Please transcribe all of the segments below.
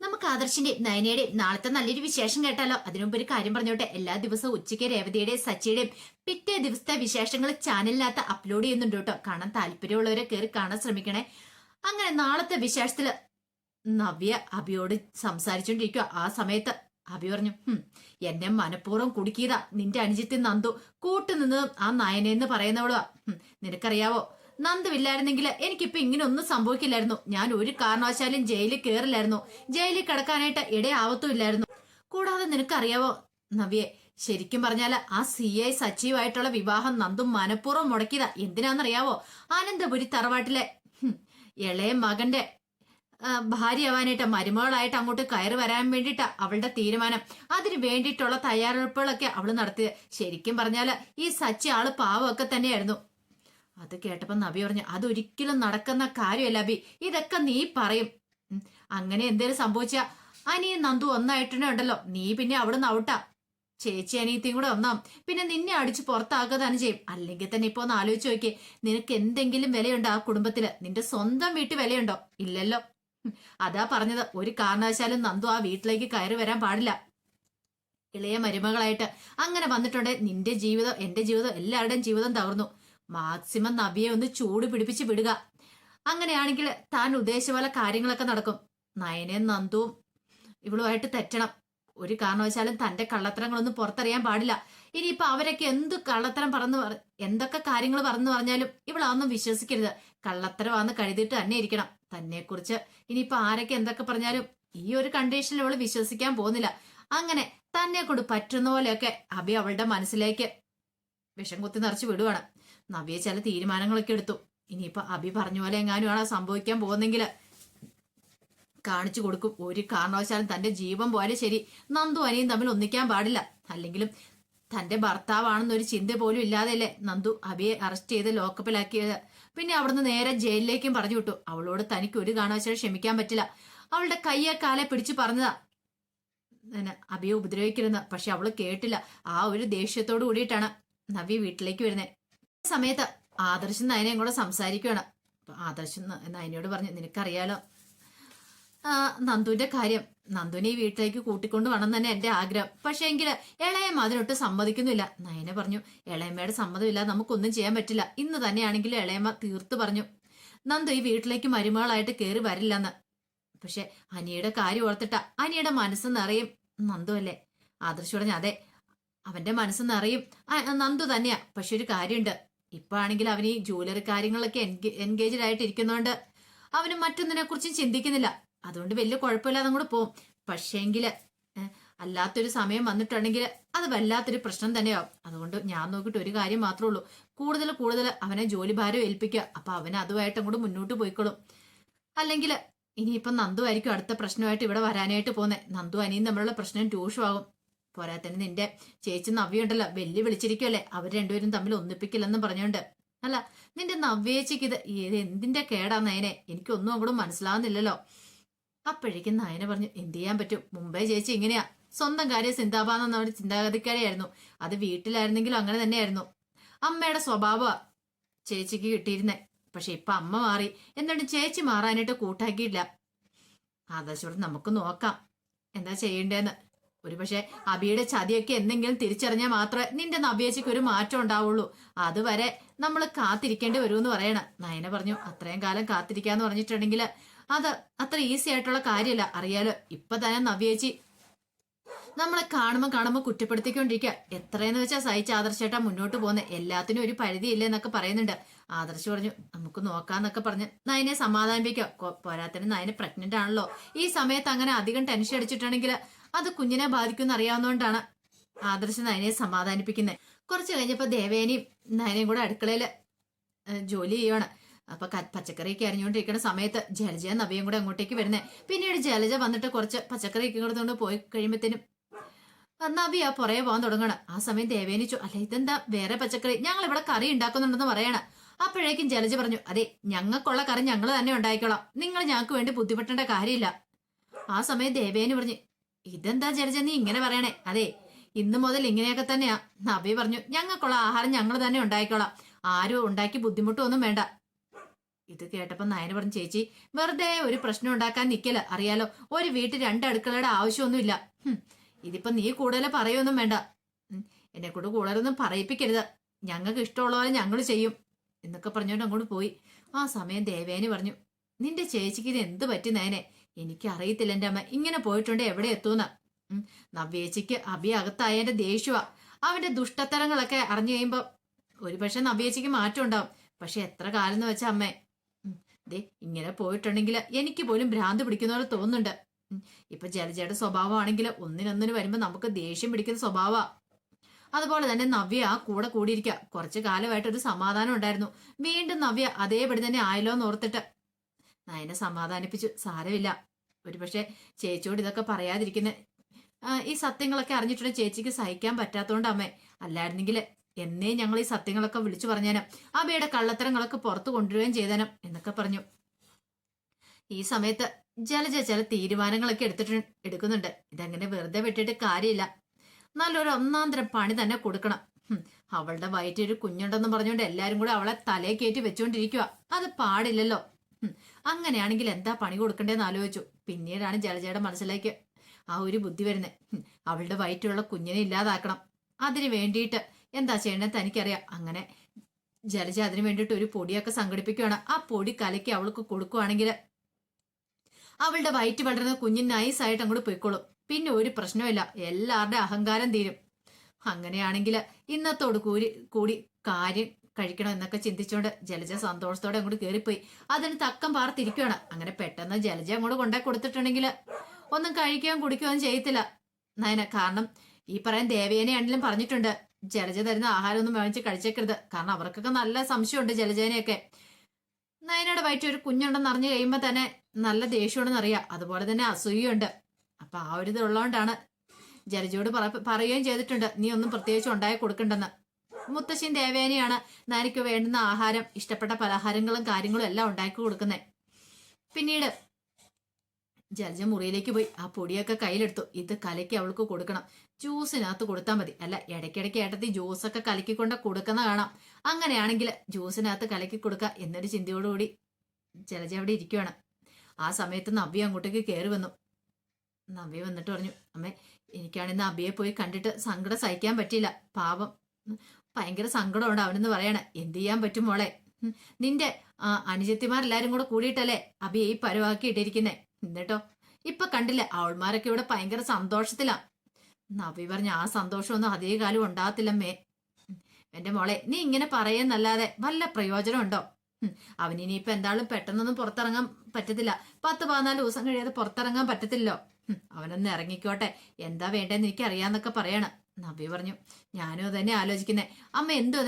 നമുക്ക് ആദർശിന്റെ നയനയുടെ നാളത്തെ നല്ലൊരു വിശേഷം കേട്ടാലോ? അതിനുമുമ്പ് ഒരു കാര്യം പറഞ്ഞോട്ടെ. എല്ലാ ദിവസവും ഉച്ചയ്ക്ക് രേവതിയുടെ സച്ചിയുടെയും പിറ്റേ ദിവസത്തെ വിശേഷങ്ങൾ ചാനലിനകത്ത് അപ്ലോഡ് ചെയ്യുന്നുണ്ട് കേട്ടോ. കാണാൻ താല്പര്യമുള്ളവരെ കയറി കാണാൻ ശ്രമിക്കണേ. അങ്ങനെ നാളത്തെ വിശേഷത്തിൽ നവ്യ അഭിയോട് സംസാരിച്ചോണ്ടിരിക്കുക ആ സമയത്ത് അഭി പറഞ്ഞു "ഹും, എന്നെ മനഃപൂർവം കുടുക്കിയതാ നിന്റെ അനുജിത്തി നന്ദു. കൂട്ടുനിന്ന് ആ നയനെന്ന് പറയുന്നവളുവാ. നിനക്കറിയാവോ? നന്ദുവില്ലായിരുന്നെങ്കിൽ എനിക്കിപ്പോ ഇങ്ങനെ ഒന്നും സംഭവിക്കില്ലായിരുന്നു. ഞാൻ ഒരു കാരണവശാലും ജയിലിൽ കയറില്ലായിരുന്നു ജയിലിൽ കിടക്കാനായിട്ട് ഇടയാവത്തുമില്ലായിരുന്നു. കൂടാതെ നിനക്കറിയാവോ നവ്യെ ശരിക്കും പറഞ്ഞാൽ ആ സി ഐ സജീവായിട്ടുള്ള വിവാഹം നന്ദും മനഃപൂർവം മുടക്കിയതാ. എന്തിനാണെന്നറിയാവോ ആനന്ദപുരി തറവാട്ടിലെ ഇളയ മകന്റെ ഭാര്യ ഭാര്യയാവാനായിട്ട് മരുമകളായിട്ട് അങ്ങോട്ട് കയറി വരാൻ വേണ്ടിയിട്ടാ അവളുടെ തീരുമാനം. അതിന് വേണ്ടിയിട്ടുള്ള തയ്യാറെടുപ്പുകളൊക്കെ അവൾ നടത്തിയത്. ശരിക്കും പറഞ്ഞാൽ ഈ സച്ചി ആൾ പാവമൊക്കെ തന്നെയായിരുന്നു. അത് കേട്ടപ്പോ നബി പറഞ്ഞു അതൊരിക്കലും നടക്കുന്ന കാര്യമല്ല അബി ഇതൊക്കെ നീ പറയും. അങ്ങനെ എന്തേലും സംഭവിച്ച അനിയും നന്ദു ഒന്നായിട്ടുണ്ടോ ഉണ്ടല്ലോ നീ പിന്നെ അവിടുന്ന് ഔട്ടാ. ചേച്ചി അനിയത്തിയും കൂടെ ഒന്നാം പിന്നെ നിന്നെ അടിച്ച് പുറത്താക്കുക തന്നെ ചെയ്യും. അല്ലെങ്കിൽ തന്നെ ഇപ്പൊ ഒന്ന് ആലോചിച്ച് നോക്കിയേ നിനക്ക് എന്തെങ്കിലും വിലയുണ്ടോ ആ കുടുംബത്തിൽ? നിന്റെ സ്വന്തം വീട്ടിൽ വിലയുണ്ടോ? ഇല്ലല്ലോ. അതാ പറഞ്ഞത്. ഒരു കാരണവശാലും നന്ദു ആ വീട്ടിലേക്ക് കയറി വരാൻ പാടില്ല. ഇളയ മരുമകളായിട്ട് അങ്ങനെ വന്നിട്ടുണ്ടെങ്കിൽ നിന്റെ ജീവിതം എന്റെ ജീവിതം എല്ലാവരുടെയും ജീവിതം തകർന്നു. മാക്സിമം നബിയെ ഒന്ന് ചൂട് പിടിപ്പിച്ച് വിടുക. അങ്ങനെയാണെങ്കിൽ താൻ ഉദ്ദേശിച്ച പോലെ കാര്യങ്ങളൊക്കെ നടക്കും. നയനയും നന്ദുവും ഇവളുമായിട്ട് തെറ്റണം. ഒരു കാരണവശാലും തന്റെ കള്ളത്തരങ്ങളൊന്നും പുറത്തറിയാൻ പാടില്ല. ഇനിയിപ്പൊ അവരൊക്കെ എന്ത് കള്ളത്തരം പറഞ്ഞു എന്തൊക്കെ കാര്യങ്ങൾ പറഞ്ഞു പറഞ്ഞാലും ഇവളൊന്നും വിശ്വസിക്കരുത്. കള്ളത്തരമാന്ന് കരുതിയിട്ട് തന്നെ ഇരിക്കണം. തന്നെക്കുറിച്ച് കുറിച്ച് ഇനിയിപ്പൊ ആരൊക്കെ എന്തൊക്കെ പറഞ്ഞാലും ഈ ഒരു കണ്ടീഷനിൽ അവൾ വിശ്വസിക്കാൻ പോകുന്നില്ല. അങ്ങനെ തന്നെ കൊണ്ട് പറ്റുന്ന പോലെയൊക്കെ അഭി അവളുടെ മനസ്സിലേക്ക് വിഷം കുത്തി നിറച്ച് വിടുവാണ്. നവ്യ ചില തീരുമാനങ്ങളൊക്കെ എടുത്തു. ഇനിയിപ്പൊ അഭി പറഞ്ഞ പോലെ എങ്ങാനുമാണ് സംഭവിക്കാൻ പോകുന്നെങ്കിൽ കാണിച്ചു കൊടുക്കും. ഒരു കാരണവശാലും തന്റെ ജീവൻ പോലെ ശരി. നന്ദു അനിയും തമ്മിൽ ഒന്നിക്കാൻ പാടില്ല. അല്ലെങ്കിലും തന്റെ ഭർത്താവാണെന്നൊരു ചിന്ത പോലും ഇല്ലാതെയല്ലേ നന്ദു അഭിയെ അറസ്റ്റ് ചെയ്ത് ലോക്കപ്പിലാക്കിയത്. പിന്നെ അവിടുന്ന് നേരെ ജയിലിലേക്കും പറഞ്ഞു വിട്ടു. അവളോട് തനിക്ക് ഒരു കാരണവശാലും ക്ഷമിക്കാൻ പറ്റില്ല. അവളുടെ കയ്യെ കാലെ പിടിച്ചു പറഞ്ഞതാ. അഭിയെ ഉപദ്രവിക്കരുന്ന് പക്ഷെ അവൾ കേട്ടില്ല. ആ ഒരു ദേഷ്യത്തോട് കൂടിയിട്ടാണ് നവി വീട്ടിലേക്ക് വരുന്നത് സമയത്ത് ആദർശൻ നയനയും കൂടെ സംസാരിക്കുകയാണ്. അപ്പൊ ആദർശം നയനയോട് പറഞ്ഞു നിനക്കറിയാലോ നന്ദുവിന്റെ കാര്യം. നന്ദുവിനെ ഈ വീട്ടിലേക്ക് കൂട്ടിക്കൊണ്ടു വേണം തന്നെ എന്റെ ആഗ്രഹം. പക്ഷേ എങ്കിൽ ഇളയമ്മ അതിനൊട്ട് സമ്മതിക്കുന്നില്ല. നയന പറഞ്ഞു ഇളയമ്മയുടെ സമ്മതമില്ല നമുക്കൊന്നും ചെയ്യാൻ പറ്റില്ല. ഇന്ന് തന്നെയാണെങ്കിലും ഇളയമ്മ തീർത്തു പറഞ്ഞു നന്ദു ഈ വീട്ടിലേക്ക് മരുമകളായിട്ട് കയറി വരില്ലെന്ന്. പക്ഷെ അനിയുടെ കാര്യം ഓർത്തിട്ട അനിയുടെ മനസ്സ് നിറയും നന്ദു അല്ലേ? ആദർശ് പറഞ്ഞു അതെ അവന്റെ മനസ്സ് നിറയും. നന്ദു തന്നെയാ. പക്ഷെ ഒരു കാര്യമുണ്ട്. ഇപ്പൊ ആണെങ്കിൽ അവന് ഈ ജൂവലറി കാര്യങ്ങളൊക്കെ എൻഗേജ്ഡ് ആയിട്ട് ഇരിക്കുന്നതുകൊണ്ട് അവന് മറ്റൊന്നിനെ കുറിച്ചും ചിന്തിക്കുന്നില്ല. അതുകൊണ്ട് വലിയ കുഴപ്പമില്ലാതെ കൂടെ പോവും. പക്ഷേങ്കിൽ ഏഹ്, അല്ലാത്തൊരു സമയം വന്നിട്ടുണ്ടെങ്കിൽ അത് വല്ലാത്തൊരു പ്രശ്നം തന്നെയാവും. അതുകൊണ്ട് ഞാൻ നോക്കിയിട്ട് ഒരു കാര്യം മാത്രമേ ഉള്ളൂ. കൂടുതൽ കൂടുതൽ അവനെ ജോലി ഭാരം ഏൽപ്പിക്കുക. അപ്പൊ അവൻ അതുമായിട്ട് അങ്ങോട്ട് മുന്നോട്ട് പോയിക്കോളും. അല്ലെങ്കിൽ ഇനിയിപ്പം നന്ദു ആയിരിക്കും അടുത്ത പ്രശ്നമായിട്ട് ഇവിടെ വരാനായിട്ട് പോകുന്നത് നന്ദു അനിയും തമ്മിലുള്ള പ്രശ്നം ട്യൂഷമാകും പോരാത്തന്നെ നിന്റെ ചേച്ചി നവ്യ ഉണ്ടല്ലോ വെല്ലു വിളിച്ചിരിക്കുമല്ലേ അവർ രണ്ടുപേരും തമ്മിൽ ഒന്നിപ്പിക്കില്ലെന്നും പറഞ്ഞോണ്ട് അല്ല നിന്റെ നവ്യേച്ചിക്ക് ഇത് ഏത് എന്തിന്റെ കേടാ നയനെ? എനിക്കൊന്നും അവിടെ മനസ്സിലാവുന്നില്ലല്ലോ. അപ്പോഴേക്കും നയന പറഞ്ഞു എന്ത് ചെയ്യാൻ പറ്റും? മുംബൈ ചേച്ചി ഇങ്ങനെയാ. സ്വന്തം കാര്യം ചിന്താഭാവം ഒരു ചിന്താഗതിക്കാരിയായിരുന്നു. അത് വീട്ടിലായിരുന്നെങ്കിലും അങ്ങനെ തന്നെയായിരുന്നു. അമ്മയുടെ സ്വഭാവമാ ചേച്ചിക്ക് കിട്ടിയിരുന്നേ. പക്ഷെ ഇപ്പൊ അമ്മ മാറി. എന്നിട്ട് ചേച്ചി മാറാനായിട്ട് കൂട്ടാക്കിയില്ല? ആദർശോട് നമുക്ക് നോക്കാം. എന്താ ചെയ്യേണ്ടതെന്ന് ഒരുപക്ഷെ അബിയുടെ ചതിയൊക്കെ എന്തെങ്കിലും തിരിച്ചറിഞ്ഞാൽ മാത്രമേ നിന്റെ നവ്യേച്ചയ്ക്ക് ഒരു മാറ്റം ഉണ്ടാവുള്ളൂ. അതുവരെ നമ്മൾ കാത്തിരിക്കേണ്ടി വരുമെന്ന് പറയണ. നയന പറഞ്ഞു അത്രയും കാലം കാത്തിരിക്കാന്ന് പറഞ്ഞിട്ടുണ്ടെങ്കിൽ അത് അത്ര ഈസി ആയിട്ടുള്ള കാര്യമല്ല അറിയാലോ ഇപ്പൊ തന്നെ നവ്യേച്ചി നമ്മളെ കാണുമ്പോൾ കാണുമ്പോൾ കുറ്റപ്പെടുത്തിക്കൊണ്ടിരിക്കുക. എത്രയെന്ന് വെച്ചാൽ സഹിച്ച ആദർശേട്ടാ മുന്നോട്ട് പോകുന്നത് എല്ലാത്തിനും ഒരു പരിധിയില്ലേ എന്നൊക്കെ പറയുന്നുണ്ട്. ആദർശ് പറഞ്ഞു നമുക്ക് നോക്കാന്നൊക്കെ പറഞ്ഞ് നയനെ സമാധാനിപ്പിക്കാം. പോരാത്തിന് നയന് പ്രഗ്നന്റ് ആണല്ലോ. ഈ സമയത്ത് അങ്ങനെ അധികം ടെൻഷൻ അടിച്ചിട്ടുണ്ടെങ്കിൽ അത് കുഞ്ഞിനെ ബാധിക്കുമെന്ന് അറിയാവുന്നതുകൊണ്ടാണ് ആദർശ് നയനെ സമാധാനിപ്പിക്കുന്നത് കുറച്ച് കഴിഞ്ഞപ്പോൾ ദേവേനയും നയനയും കൂടെ അടുക്കളയിൽ ജോലി ചെയ്യുവാണ്. അപ്പൊ പച്ചക്കറിയൊക്കെ അരിഞ്ഞുകൊണ്ടിരിക്കുന്ന സമയത്ത് ജലജ നവിയും കൂടെ അങ്ങോട്ടേക്ക് വരുന്നത് പിന്നീട് ജലജ വന്നിട്ട് കുറച്ച് പച്ചക്കറിയൊക്കെ കൊടുത്തുകൊണ്ട് പോയി കഴിയുമ്പത്തേനും നവി ആ പുറകെ പോകാൻ തുടങ്ങണം. ആ സമയം ദേവേനിച്ചു. അല്ല ഇതെന്താ? വേറെ പച്ചക്കറി. ഞങ്ങൾ ഇവിടെ കറി ഉണ്ടാക്കുന്നുണ്ടെന്ന് പറയണ. അപ്പോഴേക്കും ജലജ പറഞ്ഞു അതെ ഞങ്ങൾക്കുള്ള കറി ഞങ്ങൾ തന്നെ ഉണ്ടാക്കിക്കോളാം. നിങ്ങൾ ഞങ്ങൾക്ക് വേണ്ടി ബുദ്ധിമുട്ടേണ്ട കാര്യമില്ല. ആ സമയം ദേവേനി പറഞ്ഞു ഇതെന്താ ജലജ നീ ഇങ്ങനെ പറയണേ? അതെ ഇന്നു മുതൽ ഇങ്ങനെയൊക്കെ തന്നെയാ. നബി പറഞ്ഞു ഞങ്ങൾക്കുള്ള ആഹാരം ഞങ്ങൾ തന്നെ ഉണ്ടാക്കിക്കോളാം. ആരും ഉണ്ടാക്കി ബുദ്ധിമുട്ടൊന്നും വേണ്ട. ഇത് കേട്ടപ്പോ നായന പറഞ്ഞു ചേച്ചി വെറുതെ ഒരു പ്രശ്നം ഉണ്ടാക്കാൻ നിക്കല അറിയാലോ ഒരു വീട്ടിൽ രണ്ട് അടുക്കളയുടെ ആവശ്യമൊന്നുമില്ല. ഇതിപ്പോ നീ കൂടുതൽ പറയൊന്നും വേണ്ട. എന്നെ കൊണ്ട് കൂടുതലൊന്നും പറയിപ്പിക്കരുത്. ഞങ്ങൾക്ക് ഇഷ്ടമുള്ള പോലെ ഞങ്ങൾ ചെയ്യും. എന്നൊക്കെ പറഞ്ഞോണ്ട് അങ്ങോട്ട് പോയി. ആ സമയം ദേവേനി പറഞ്ഞു നിന്റെ ചേച്ചിക്ക് ഇത് എന്ത് പറ്റി നേനെ? എനിക്ക് അറിയത്തില്ല എന്റെ അമ്മ. ഇങ്ങനെ പോയിട്ടുണ്ട് എവിടെ എത്തൂന്ന്? നവ്യേച്ചിക്ക് അഭി അകത്തായതിന്റെ ദേഷ്യവാ. അവന്റെ ദുഷ്ടത്തരങ്ങളൊക്കെ അറിഞ്ഞു കഴിയുമ്പോ ഒരുപക്ഷെ നവ്യേച്ചിക്ക് മാറ്റം ഉണ്ടാവും. പക്ഷെ എത്ര കാലം എന്ന് വെച്ചാ അമ്മേ? ദേ ഇങ്ങനെ പോയിട്ടുണ്ടെങ്കിൽ എനിക്ക് പോലും ഭ്രാന്ത് പിടിക്കുന്ന പോലെ തോന്നുന്നുണ്ട്. ഇപ്പൊ ജലജയുടെ സ്വഭാവമാണെങ്കിൽ ഒന്നിനൊന്നിന് വരുമ്പോ നമുക്ക് ദേഷ്യം പിടിക്കുന്ന സ്വഭാവ. അതുപോലെ തന്നെ നവ്യ കൂടെ കൂടിയിരിക്കുക കുറച്ചു കാലമായിട്ട് ഒരു സമാധാനം ഉണ്ടായിരുന്നു. വീണ്ടും നവ്യ അതേപടി തന്നെ ആയല്ലോ എന്ന് ഓർത്തിട്ട് നയനെ സമാധാനിപ്പിച്ചു. സാരമില്ല. ഒരുപക്ഷെ ചേച്ചിയോട് ഇതൊക്കെ പറയാതിരിക്കുന്ന. ഈ സത്യങ്ങളൊക്കെ അറിഞ്ഞിട്ടുണ്ടെങ്കിൽ ചേച്ചിക്ക് സഹിക്കാൻ പറ്റാത്തതുകൊണ്ട് അമ്മേ. അല്ലായിരുന്നെങ്കിൽ എന്നേ ഞങ്ങൾ ഈ സത്യങ്ങളൊക്കെ വിളിച്ചു പറഞ്ഞേനം. അമ്മയുടെ കള്ളത്തരങ്ങളൊക്കെ പുറത്തു കൊണ്ടുവരികയും ചെയ്തേനം എന്നൊക്കെ പറഞ്ഞു. ഈ സമയത്ത് ജലജ ചില തീരുമാനങ്ങളൊക്കെ എടുത്തിട്ട് എടുക്കുന്നുണ്ട്. ഇതങ്ങനെ വെറുതെ വിട്ടിട്ട് കാര്യമില്ല. നല്ലൊരു ഒന്നാന്തരം പണി തന്നെ കൊടുക്കണം. അവളുടെ വയറ്റിൽ ഒരു കുഞ്ഞുണ്ടെന്ന് പറഞ്ഞുകൊണ്ട് എല്ലാരും കൂടെ അവളെ തലയെ കയറ്റി വെച്ചുകൊണ്ടിരിക്കുക അത് പാടില്ലല്ലോ. അങ്ങനെയാണെങ്കിൽ എന്താ പണി കൊടുക്കണ്ടേന്ന് ആലോചിച്ചു. പിന്നീടാണ് ജലജയുടെ മനസ്സിലേക്ക് ആ ഒരു ബുദ്ധി വരുന്നത് അവളുടെ വയറ്റിലുള്ള കുഞ്ഞിനെ ഇല്ലാതാക്കണം. അതിന് വേണ്ടിയിട്ട് എന്താ ചെയ്യേണ്ടത് തനിക്കറിയാം. അങ്ങനെ ജലജ അതിനു വേണ്ടിയിട്ട് ഒരു പൊടിയൊക്കെ സംഘടിപ്പിക്കുകയാണ് ആ പൊടി കലക്കി അവൾക്ക് കൊടുക്കുവാണെങ്കിൽ അവളുടെ വയറ്റ് വളരുന്ന കുഞ്ഞിന് നൈസായിട്ട് അങ്ങോട്ട് പൊയ്ക്കോളും. പിന്നെ ഒരു പ്രശ്നമില്ല എല്ലാവരുടെ അഹങ്കാരം തീരും. അങ്ങനെയാണെങ്കിൽ ഇന്നത്തോട് കൂടി കൂടി കാര്യം കഴിക്കണം എന്നൊക്കെ ചിന്തിച്ചുകൊണ്ട് ജലജ സന്തോഷത്തോടെ അങ്ങോട്ട് കയറിപ്പോയി അതിന് തക്കം പാർത്തിരിക്കുകയാണ് അങ്ങനെ പെട്ടെന്ന് ജലജ അങ്ങോട്ട് കൊണ്ടേ കൊടുത്തിട്ടുണ്ടെങ്കിൽ ഒന്നും കഴിക്കുകയും കുടിക്കുകയും ചെയ്യത്തില്ല. നയന കാരണം ഈ പറയാൻ ദേവേനെയാണെങ്കിലും പറഞ്ഞിട്ടുണ്ട്. ജലജ തരുന്ന ആഹാരമൊന്നും വാങ്ങിച്ച് കഴിച്ചേക്കരുത്. കാരണം അവർക്കൊക്കെ നല്ല സംശയമുണ്ട് ജലജേനെയൊക്കെ. നയനയുടെ വയറ്റിൽ ഒരു കുഞ്ഞുണ്ടെന്ന് അറിഞ്ഞു കഴിയുമ്പോൾ തന്നെ നല്ല ദേഷ്യമുണ്ടെന്ന് അറിയാം. അതുപോലെ തന്നെ അസൂയുണ്ട്. അപ്പൊ ആ ഒരു ഇതുള്ളതുകൊണ്ടാണ് ജലജയോട് പറ- പറയുകയും ചെയ്തിട്ടുണ്ട്. നീ ഒന്നും പ്രത്യേകിച്ച് ഉണ്ടായി കൊടുക്കണ്ടെന്ന്. മുത്തശ്ശൻ ദേവേനയാണ് നാരിക്ക് വേണ്ടുന്ന ആഹാരം ഇഷ്ടപ്പെട്ട പലഹാരങ്ങളും കാര്യങ്ങളും എല്ലാം ഉണ്ടാക്കി കൊടുക്കുന്നത് പിന്നീട് ജലജ മുറിയിലേക്ക് പോയി. ആ പൊടിയൊക്കെ കയ്യിലെടുത്തു. ഇത് കലക്കി അവൾക്ക് കൊടുക്കണം. ജ്യൂസിനകത്ത് കൊടുത്താൽ മതി. അല്ല ഇടയ്ക്കിടയ്ക്ക് ഏട്ടത്തി ജ്യൂസൊക്കെ കലക്കിക്കൊണ്ട് കൊടുക്കുന്ന കാണാം. അങ്ങനെയാണെങ്കിൽ ജ്യൂസിനകത്ത് കലക്കി കൊടുക്കുക എന്നൊരു ചിന്തയോടുകൂടി ജലജ അവിടെ ഇരിക്കുവാണ്. ആ സമയത്ത് നവ്യ അങ്ങോട്ടേക്ക് കയറി വന്നു. നവ്യ വന്നിട്ട് പറഞ്ഞു അമ്മേ എനിക്കാണിന്ന് അബിയെ പോയി കണ്ടിട്ട് സങ്കടം സഹിക്കാൻ പറ്റിയില്ല. പാപം ഭയങ്കര സങ്കടമുണ്ട് അവനെന്ന് പറയണ. എന്ത് ചെയ്യാൻ പറ്റും മോളെ? നിന്റെ അനുജത്തിമാരെല്ലാരും കൂടെ കൂടിയിട്ടല്ലേ അബിയെ ഈ പരവാക്കി ഇട്ടിരിക്കുന്നേ? എന്നിട്ടോ? ഇപ്പൊ കണ്ടില്ലേ അവൾമാരൊക്കെ ഇവിടെ ഭയങ്കര സന്തോഷത്തിലാ. നവി പറഞ്ഞ ആ സന്തോഷമൊന്നും അതേ കാലം ഉണ്ടാകത്തില്ലമ്മേ. എന്റെ മോളെ നീ ഇങ്ങനെ പറയുന്നല്ലാതെ വല്ല പ്രയോജനം ഉണ്ടോ അവനിനിയിപ്പൊ എന്തായാലും പെട്ടെന്നൊന്നും പുറത്തിറങ്ങാൻ പറ്റത്തില്ല. പത്ത് പതിനാല് ദിവസം കഴിയാതെ പുറത്തിറങ്ങാൻ പറ്റത്തില്ലോ അവനൊന്ന് ഇറങ്ങിക്കോട്ടെ. എന്താ വേണ്ടതെന്ന് എനിക്ക് അറിയാന്നൊക്കെ പറയണം. നബി പറഞ്ഞു ഞാനും തന്നെ ആലോചിക്കുന്നേ. അമ്മ എന്തോ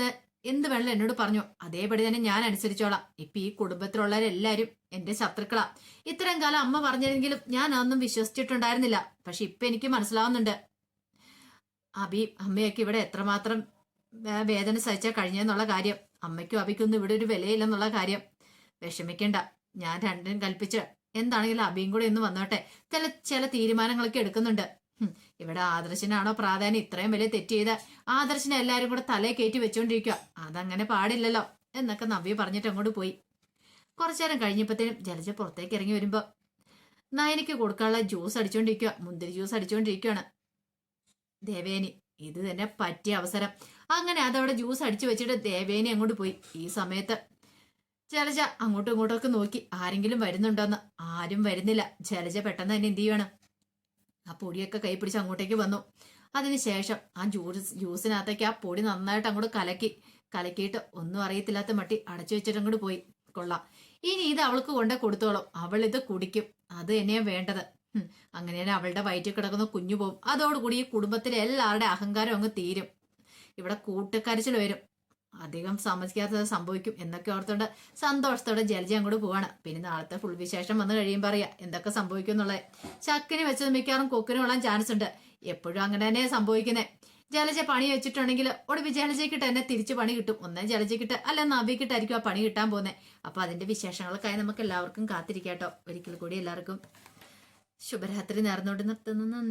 എന്ത് വേണല്ലോ എന്നോട് പറഞ്ഞു. അതേപടി തന്നെ ഞാൻ അനുസരിച്ചോളാം. ഇപ്പൊ ഈ കുടുംബത്തിലുള്ളവരെല്ലാരും എന്റെ ശത്രുക്കളാ. ഇത്രയും കാലം അമ്മ പറഞ്ഞെങ്കിലും ഞാൻ അതൊന്നും വിശ്വസിച്ചിട്ടുണ്ടായിരുന്നില്ല. പക്ഷെ ഇപ്പൊ എനിക്ക് മനസ്സിലാവുന്നുണ്ട്. അബി അമ്മയൊക്കെ ഇവിടെ എത്രമാത്രം വേദന സഹിച്ചാൽ കഴിഞ്ഞെന്നുള്ള കാര്യം. അമ്മയ്ക്കും അബിക്കൊന്നും ഇവിടെ ഒരു വിലയില്ലെന്നുള്ള കാര്യം. വിഷമിക്കേണ്ട. ഞാൻ രണ്ടിനും കൽപ്പിച്ച് എന്താണെങ്കിലും അബിയും കൂടെ ഒന്ന് വന്നോട്ടെ. ചില ചില തീരുമാനങ്ങളൊക്കെ എടുക്കുന്നുണ്ട്. ഇവിടെ ആദർശനാണോ പ്രാധാന്യം ഇത്രയും വലിയ തെറ്റ് ചെയ്ത ആദർശനെ എല്ലാരും കൂടെ തലയെ കയറ്റി വെച്ചോണ്ടിരിക്കുക അതങ്ങനെ പാടില്ലല്ലോ എന്നൊക്കെ നവ്യ പറഞ്ഞിട്ട് അങ്ങോട്ട് പോയി. കുറച്ചു നേരം കഴിഞ്ഞപ്പോഴത്തേനും ജലജ പുറത്തേക്ക് ഇറങ്ങി വരുമ്പോ നയനിക്ക് കൊടുക്കാനുള്ള ജ്യൂസ് അടിച്ചോണ്ടിരിക്കുക മുന്തിരി ജ്യൂസ് അടിച്ചോണ്ടിരിക്കുകയാണ് ദേവേനി ഇത് തന്നെ പറ്റിയ അവസരം. അങ്ങനെ അതവിടെ ജ്യൂസ് അടിച്ചു വെച്ചിട്ട് ദേവേനി അങ്ങോട്ട് പോയി. ഈ സമയത്ത് ജലജ അങ്ങോട്ടും ഇങ്ങോട്ടൊക്കെ നോക്കി. ആരെങ്കിലും വരുന്നുണ്ടോന്ന്? ആരും വരുന്നില്ല. ജലജ പെട്ടെന്ന് തന്നെ എന്ത് ചെയ്യണം? ആ പൊടിയൊക്കെ കൈ പിടിച്ച് അങ്ങോട്ടേക്ക് വന്നു. അതിനുശേഷം ആ ജ്യൂസ് ജ്യൂസിനകത്തേക്ക് ആ പൊടി നന്നായിട്ട് അങ്ങോട്ട് കലക്കി കലക്കിയിട്ട് ഒന്നും അറിയത്തില്ലാത്ത മട്ടി അടച്ചു വെച്ചിട്ട് അങ്ങോട്ട് പോയി. കൊള്ളാം. ഇനി ഇത് അവൾക്ക് കൊണ്ട് കൊടുത്തോളും. അവൾ ഇത് കുടിക്കും. അത് തന്നെയാ വേണ്ടത്. അങ്ങനെയാണ് അവളുടെ വയറ്റിൽ കിടക്കുന്ന കുഞ്ഞു പോവും. അതോടുകൂടി ഈ കുടുംബത്തിലെ എല്ലാവരുടെ അഹങ്കാരം അങ്ങ് തീരും. ഇവിടെ കൂട്ടക്കരച്ചിൽ വരും. അധികം സമ്മതിക്കാത്തത് സംഭവിക്കും എന്നൊക്കെ ഓർത്തോണ്ട് സന്തോഷത്തോടെ ജലജ അങ്ങോട്ട് പോവാണ്. പിന്നെ നാളത്തെ ഫുൾ വിശേഷം വന്നു കഴിയുമ്പോൾ അറിയാം എന്തൊക്കെ സംഭവിക്കും എന്നുള്ളത്. ചക്കിന് വെച്ചത് മിക്കവാറും കൊക്കിന് കൊള്ളാൻ ചാൻസ് ഉണ്ട്. എപ്പോഴും അങ്ങനെ തന്നെ സംഭവിക്കുന്നത് ജലജ പണി വെച്ചിട്ടുണ്ടെങ്കിൽ ഒടുവിൽ ജലജയ്ക്കിട്ട് തന്നെ തിരിച്ച് പണി കിട്ടും. ഒന്നേ ജലജയ്ക്കിട്ട് അല്ല നബിക്കിട്ടായിരിക്കും ആ പണി കിട്ടാൻ പോകുന്നത് അപ്പൊ അതിന്റെ വിശേഷങ്ങൾക്കായി നമുക്ക് എല്ലാവർക്കും കാത്തിരിക്കാട്ടോ. ഒരിക്കൽ കൂടി എല്ലാവർക്കും ശുഭരാത്രി നേർന്നുകൊണ്ട് നിർത്തുന്നു. നന്ദി.